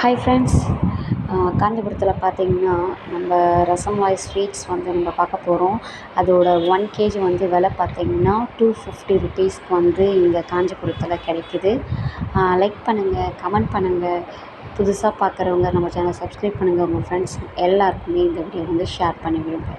Hi friends காஞ்சிபுரத்தில் பார்த்தீங்கன்னா நம்ம ரசமலாய் ஸ்வீட்ஸ் வந்து நம்ம பார்க்க போகிறோம் அதோட ஒன் கேஜி வந்து விலை பார்த்தீங்கன்னா டூ ஃபிஃப்டி ருபீஸ்க்கு வந்து இங்கே காஞ்சிபுரத்தில் கிடைக்குது. லைக் பண்ணுங்கள் கமெண்ட் பண்ணுங்கள் புதுசாக பார்க்குறவங்க நம்ம சேனலை சப்ஸ்கிரைப் பண்ணுங்கள் உங்கள் ஃப்ரெண்ட்ஸ் எல்லாருக்குமே இந்த வீடியோ வந்து ஷேர் பண்ணி விடுங்க.